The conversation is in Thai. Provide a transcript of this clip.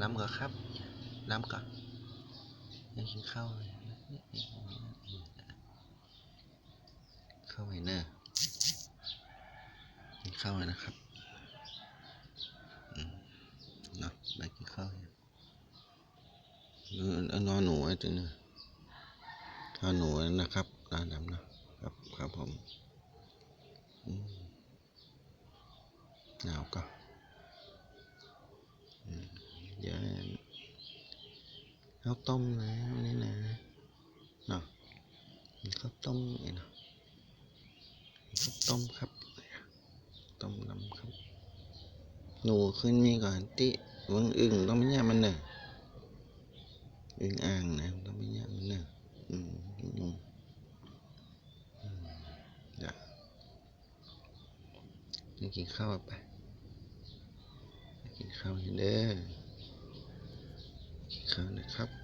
ล้ำก่อนครับ ล้ำก่อนยังกินข้าวเลยเข้าไปเนอะกินข้าวเลยนะครับอืมเนาะไปกินข้าวเนี่ยเออนอนหนูไอ้ตัวนี้นอนหนูนะครับร้านดำนะครับครับผมหนาวก็ เดี๋ยว ข้าวต้มนะนนี้นะเนาะมีข้าวต้มนี่เนาะข้าวต้มครับต้มลำครับ หนูขึ้นมีก่อนติวังอึ่งต้องไม่แย่มันเนอะอึ่งอ่างนะต้องไม่แย่มันเนอะอืมอืมอืมเดี๋ยวไปกินข้าวไปไปกินข้าวเด้อ ข้านะครับ